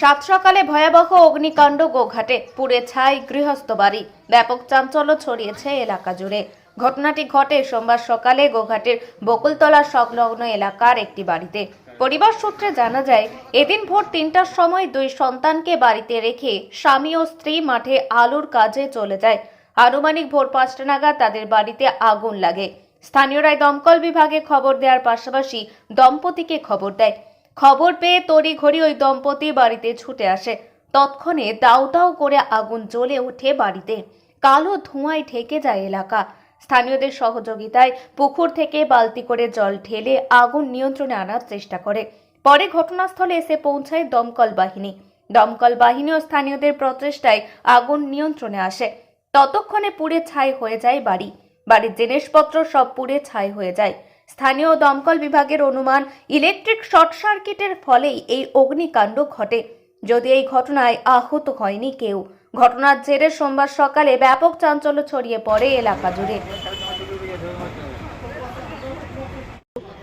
সাত সকালে ভয়াবহ অগ্নিকাণ্ড গোঘাটে। পুড়ে ছাই গৃহস্থ বাড়ি। ব্যাপক চাঞ্চল্য ছড়িয়েছে এলাকা জুড়ে। ঘটনাটি ঘটে সোমবার সকালে গোঘাটের বকুলতলা সংলগ্ন এলাকার একটি বাড়িতে। পরিবার সূত্রে জানা যায়, এদিন ভোর তিনটার সময় দুই সন্তানকে বাড়িতে রেখে স্বামী ও স্ত্রী মাঠে আলুর কাজে চলে যায়। আনুমানিক ভোর পাঁচটা নাগাদ তাদের বাড়িতে আগুন লাগে। স্থানীয়রাই দমকল বিভাগে খবর দেওয়ার পাশাপাশি দম্পতিকে খবর দেয়। খবর পেয়ে তড়িঘড়ি ওই দম্পতি বাড়িতে ছুটে আসে। তৎক্ষণে দাউ দাউ করে আগুন জ্বলে ওঠে বাড়িতে। কালো ধোঁয়ায় ঢেকে যায় এলাকা। স্থানীয়দের সহযোগিতায় পুকুর থেকে বালতি করে জল ঢেলে আগুন নিয়ন্ত্রণে আনার চেষ্টা করে। পরে ঘটনাস্থলে এসে পৌঁছায় দমকল বাহিনী। দমকল বাহিনী ও স্থানীয়দের প্রচেষ্টায় আগুন নিয়ন্ত্রণে আসে। ততক্ষণে পুড়ে ছাই হয়ে যায় বাড়ি। বাড়ির জিনিসপত্র সব পুড়ে ছাই হয়ে যায়। স্থানীয় দমকল বিভাগের অনুমান, ইলেকট্রিক শর্ট সার্কিটের ফলেই এই অগ্নিকাণ্ড ঘটে। যদি এই ঘটনায় আহত হয়নি কেউ। ঘটনার জেরে সোমবার সকালে ব্যাপক চাঞ্চল্য ছড়িয়ে পড়ে এলাকা জুড়ে।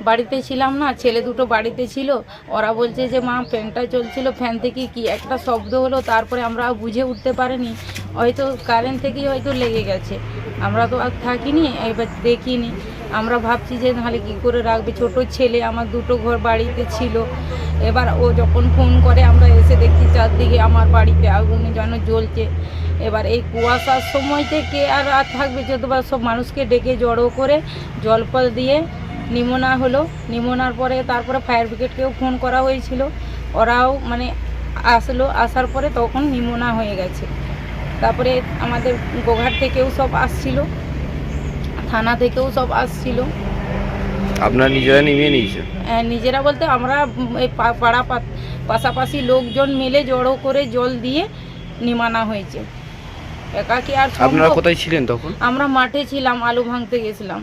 বাড়িতে ছিলাম না, ছেলে দুটো বাড়িতে ছিল। ওরা বলছে যে, মা, ফ্যানটা চলছিল, ফ্যান থেকে কি একটা শব্দ হলো, তারপরে আমরা বুঝে উঠতে পারিনি। হয়তো কারেন্ট থেকেই হয়তো লেগে গেছে। আমরা তো আর থাকিনি, এবার দেখিনি। আমরা ভাবছি যে নাহলে কী করে রাখবে? ছোট ছেলে, আমার দুটো ঘর বাড়িতে ছিল। এবার ও যখন ফোন করে, আমরা এসে দেখছি চারদিকে আমার বাড়িতে আগুন যেন জ্বলছে। এবার এই কুয়াশার সময় থেকে আর আর থাকবে যতবার সব মানুষকে ডেকে জড়ো করে জল ফল দিয়ে নিমোনা হলো। নিমোনার পরে তারপরে ফায়ার ব্রিগেডকেও ফোন করা হয়েছিল। ওরাও মানে আসলো, আসার পরে তখন নিমোনা হয়ে গেছে। তারপরে আমাদের গোঘাট থেকেও সব আসছিল। থানা থেকেও সব আসছিল। আপনার নিজেরা নিমিয়ে নিয়েছে আহ, নিজেরা বলতে আমরা এই পাড়া পাশাপাশি লোকজন মিলে জড়ো করে জল দিয়ে নিমানা হয়েছে। একা কি আর আপনারা কোথায় ছিলেন তখন? আমরা মাঠে ছিলাম আলু ভাঙতে গেছিলাম।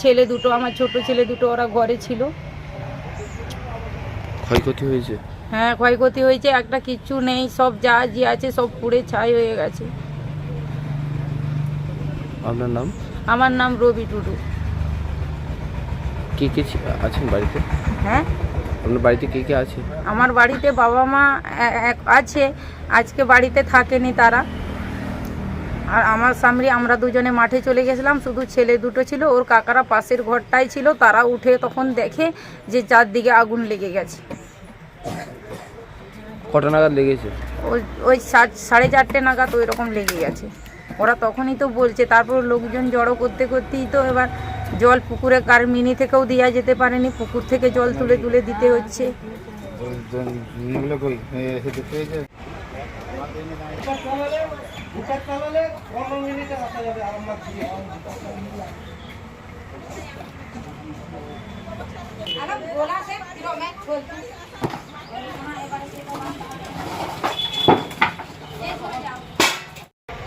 ছেলে দুটো আমার ছোট ছেলে দুটো ওরা ঘরে ছিল। ক্ষয়ক্ষতি হয়েছে? হ্যাঁ ক্ষয়ক্ষতি হয়েছে একটা কিচ্ছু নেই সব যা যে আছে সব পুড়ে ছাই হয়ে গেছে। আপনার নাম? আমার নাম রবি টুডু। কে কে ছি- আছেন বাড়িতে? হ্যাঁ? আপনার বাড়িতে কে কে আছে? আমার বাড়িতে বাবা মা এ- এক- আছে আজকে বাড়িতে থাকেনি তারা। আর আমার সামনে আমরা দুজনে মাঠে চলে গেছিলাম শুধু ছেলে দুটো ছিল ওর কাকারা পাশের ঘরটাই ছিল তারা উঠে তখন দেখে যে চারদিকে আগুন লেগে গেছে। কটা নাগাদ লেগেছে? ওই ওই সা- সাড়ে চারটে নাগাদ ওই রকম লেগে গেছে। ওরা তখনই তো বলছে তারপর লোকজন জড়ো করতে করতেই তো এবার জল পুকুরে কার মিনি থেকেও দেওয়া যেতে পারেনি পুকুর থেকে জল তুলে তুলে দিতে হচ্ছে।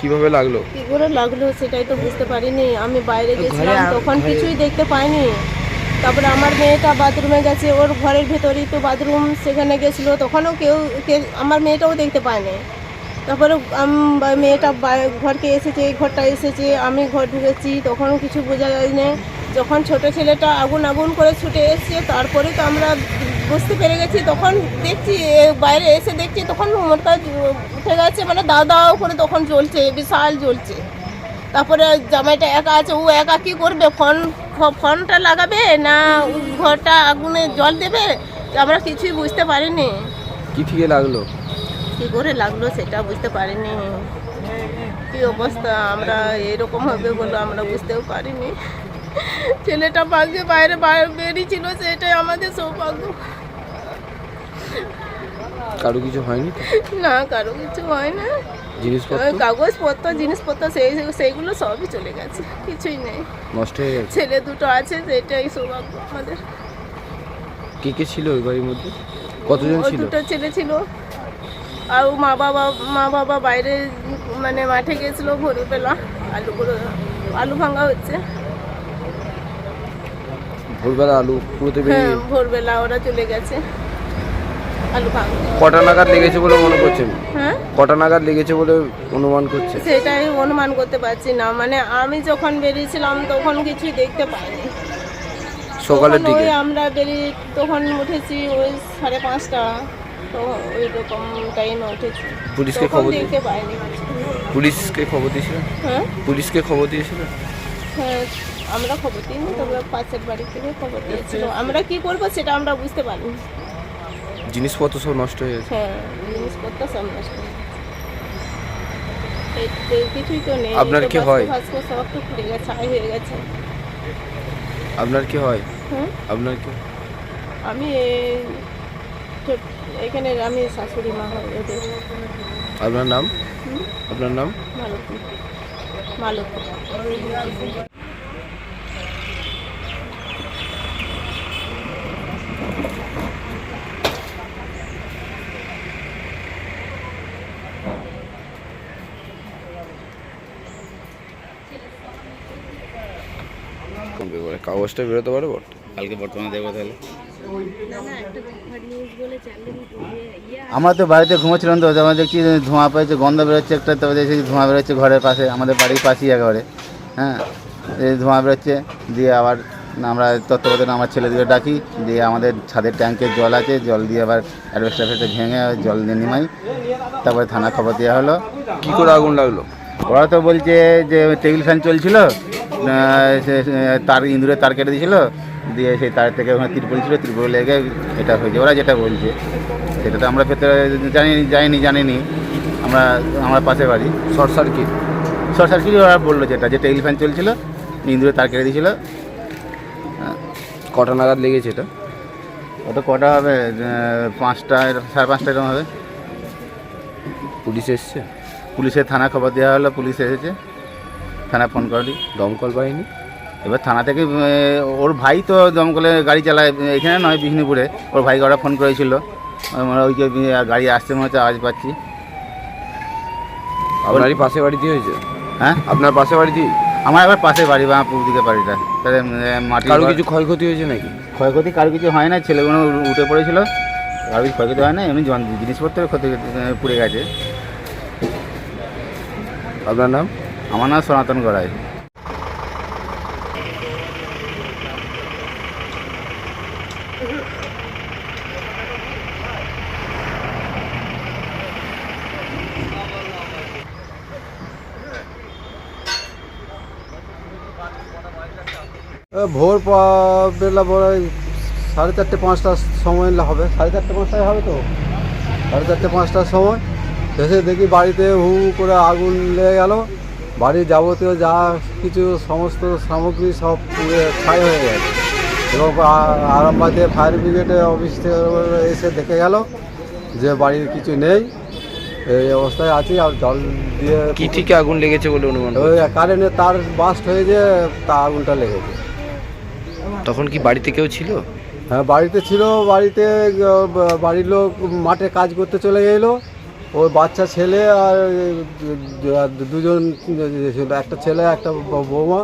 কীভাবে লাগল? কি করে লাগল সেটাই তো বুঝতে পারিনি। আমি বাইরে গেছিলাম তখন কিছুই দেখতে পাইনি। তারপরে আমার মেয়েটা বাথরুমে গেছে ওর ঘরের ভেতরেই তো বাথরুম সেখানে গেছিল তখনও কেউ কে- আমার মেয়েটাও দেখতে পায়নি। তারপরে মেয়েটা ঘরকে এসেছে এই ঘরটা এসেছে আমি ঘর ঢুকেছি তখনও কিছু বোঝা যায়নি। যখন ছোট ছেলেটা আগুন আগুন করে ছুটে এসছে তারপরে তো আমরা বুঝতে পেরে গেছি তখন দেখছি বাইরে এসে দেখছি তখন মোটকা উঠে গেছে মানে দাও দাও করে তখন জ্বলছে বিশাল জ্বলছে। তারপরে জামাইটা একা আছে ও একা কি করবে? ফোন ফোনটা লাগাবে না ঘরটা আগুনে জল দেবে? আমরা কিছুই বুঝতে পারিনি। কি থেকে লাগল? কি করে লাগল সেটা বুঝতে পারিনি। কি অবস্থা? আমরা এরকম হবে বলে আমরা বুঝতেও পারিনি। ছেলেটা ভাগ্যে বাইরে বাইরে বেরিয়েছিল সেটাই আমাদের সৌভাগ্য। কারও কিছু হয়নি? না কারও কিছু হয় না জিনিসপত্র কাগজপত্র জিনিসপত্র সেই সেইগুলো সবই চলে গেছে কিছুই নেই। নষ্ট হয়ে গেছে? ছেলে দুটো আছে সেটাই সৌভাগ্য আমাদের। কে কে ছিল ওই বাড়ির মধ্যে? কতজন ও ছিল? দুটো ছেলে ছিল। আর মা বাবা মা বাবা বাইরে মানে মাঠে গেছিল ভোরবেলা আলু করে আলু ভাঙা হচ্ছে। ভোরবেলা আলু পুরোতে হ্যাঁ ভোরবেলা ওরা চলে গেছে। কটা নাগাদ লেগেছে বলে মনে করছেন? হ্যাঁ? কটা নাগাদ লেগেছে বলে অনুমান করছে সেটাই অনুমান করতে পারছি না। মানে আমি যখন বেরিয়েছিলাম তখন কিছুই দেখতে পাইনি। সকালের দিকে? আমরা বেরিয়ে তখন উঠেছি ওই সাড়ে পাঁচটা। তো ওই রকম টাইমে উঠেছি। পুলিশকে খবর দেখতে পাইনি পুলিশকে খবর দিয়েছিলেন? হ্যাঁ? পুলিশকে খবর হ্যাঁ আমরা খবর দিইনি তবে পাশের বাড়ি থেকে খবর দিয়েছিল। আমরা কি করব সেটা আমরা বুঝতে পারিনি। জিনিসপত্র সব নষ্ট হয়ে গেছে। হ্যাঁ জিনিসপত্র সব নষ্ট হয়ে গেছে। কিছুই তো নেই আপনার কি হয়? সব তো খুলে গেছে ছাই হয়ে গেছে। আপনার কি হয়? হ্যাঁ আপনার কি? আমি এখানে আমি শাশুড়ি মা হয় আপনার নাম? আপনার নাম? মালতী। মালতী কমবে করে কাগজটা বেরোতে পারে বট? কালকে বর্তমানে দেখব তাহলে। আমরা তো বাড়িতে ঘুমোচ্ছিলাম তো তারপরে দেখছি ধোঁয়া পেয়েছে গন্ধ বেরোচ্ছে একটা তবে দেখছি ধোঁয়া বেরোচ্ছে ঘরের পাশে আমাদের বাড়ির পাশেই একেবারে। হ্যাঁ এই ধোঁয়া বেরোচ্ছে দিয়ে আবার আমরা তত্ত্বাবধানে আমার ছেলেদিকে ডাকি দিয়ে আমাদের ছাদের ট্যাঙ্কের জল আছে জল দিয়ে আবার অ্যাডভেস্টার ফেটে ভেঙে জল দিয়ে নিমাই তারপরে থানা খবর দেওয়া হলো। কী করে আগুন লাগল? ওরা তো বলছে যে টেবিল ফ্যান চলছিল তার ইঁদুরে তার কেটে দিয়েছিল দিয়ে সেই তার থেকে ওখানে তিরপল ছিল তিরপল লেগে এটা হয়েছে ওরা যেটা বলছে। সেটা তো আমরা পেতে জানি যাইনি জানিনি। আমরা আমার পাশে বাড়ি। Short circuit. শর্ট সার্কিট ওরা বলল যেটা যে টেবিল ফ্যান চলছিল ইঁদুরে তার কেটে দিয়েছিল। কটা নাগাদ লেগেছে এটা? ওটা কটা হবে পাঁচটা সাড়ে পাঁচটা এরকম হবে। পুলিশ এসছে? পুলিশের থানা খবর দেওয়া হলো পুলিশ এসেছে। থানা ফোন করলি। দমকল বাহিনী। এবার থানা থেকে ওর ভাই তো দমকলে গাড়ি চালায় এখানে নয় বিষ্ণুপুরে। ওর ভাই ওরা ফোন করেছিল। ওই যে গাড়ি আসতে মনে হচ্ছে আওয়াজ পাচ্ছি। আপনারই পাশে বাড়িতে হয়েছে? হ্যাঁ? আপনার পাশে বাড়িতে আমার এবার পাশে বাড়ি বা পূর্ব দিকে বাড়িটা তাহলে মাটি কারও কিছু ক্ষয়ক্ষতি হয়েছে নাকি? ক্ষয়ক্ষতি কারও কিছু হয় না ছেলেগুলো উঠে পড়েছিল। কারও কিছু ক্ষয়ক্ষতি হয় না এমনি জন- জিনিসপত্রের ক্ষতি পুড়ে গেছে। আপনার নাম? আমার নাম সনাতন গড়াই। ভোর বেলা বড় সাড়ে চারটে পাঁচটার সময় হবে। সাড়ে চারটে পাঁচটায় হবে তো? সাড়ে চারটে পাঁচটার সময়। এসে দেখি বাড়িতে হু করে আগুন লেগে গেল। বাড়ির যাবতীয় যা কিছু সমস্ত সামগ্রী সব পুড়ে ছাই হয়ে গেছে এবং আ- আরামবাগে ফায়ার ব্রিগেডে অফিস থেকে এসে দেখে গেল যে বাড়ির কিছু নেই। এই অবস্থায় আছি আর জল দিয়ে কি থেকে আগুন লেগেছে বলে অনুমান ওই? কারেন্টের তার বাস্ট হয়ে যে তা আগুনটা লেগেছে। তখন কি বাড়িতে কেউ ছিল? হ্যাঁ বাড়িতে ছিল বাড়িতে বাড়ির লোক মাঠে কাজ করতে চলে গেলো। ওই বাচ্চা ছেলে আর দুজন একটা ছেলে একটা বৌমা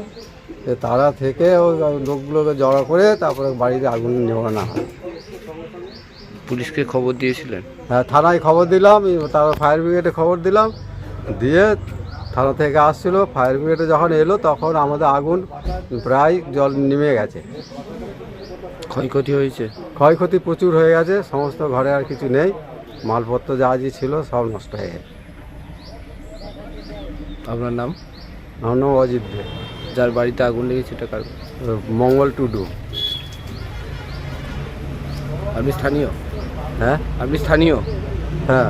তারা থেকে ওই লোকগুলোকে জড়ো করে তারপরে বাড়িতে আগুন নেওয়ানো হয়। পুলিশকে খবর দিয়েছিলেন? হ্যাঁ থানায় খবর দিলাম তারপর ফায়ার ব্রিগেডে খবর দিলাম দিয়ে থানা থেকে আসছিল। ফায়ার ব্রিগেডে যখন এলো তখন আমাদের আগুন প্রায় জল নেমে গেছে। ক্ষয়ক্ষতি হয়েছে? ক্ষয়ক্ষতি প্রচুর হয়ে গেছে সমস্ত ঘরে আর কিছু নেই। মালপত্র যা যে ছিল সব নষ্ট হয়ে গেছে। আপনার নাম? আমার নাম অজিত দে। যার বাড়িতে আগুন লেগেছে এটা কার? মঙ্গল টুডু। আপনি স্থানীয়? হ্যাঁ? আপনি স্থানীয়? হ্যাঁ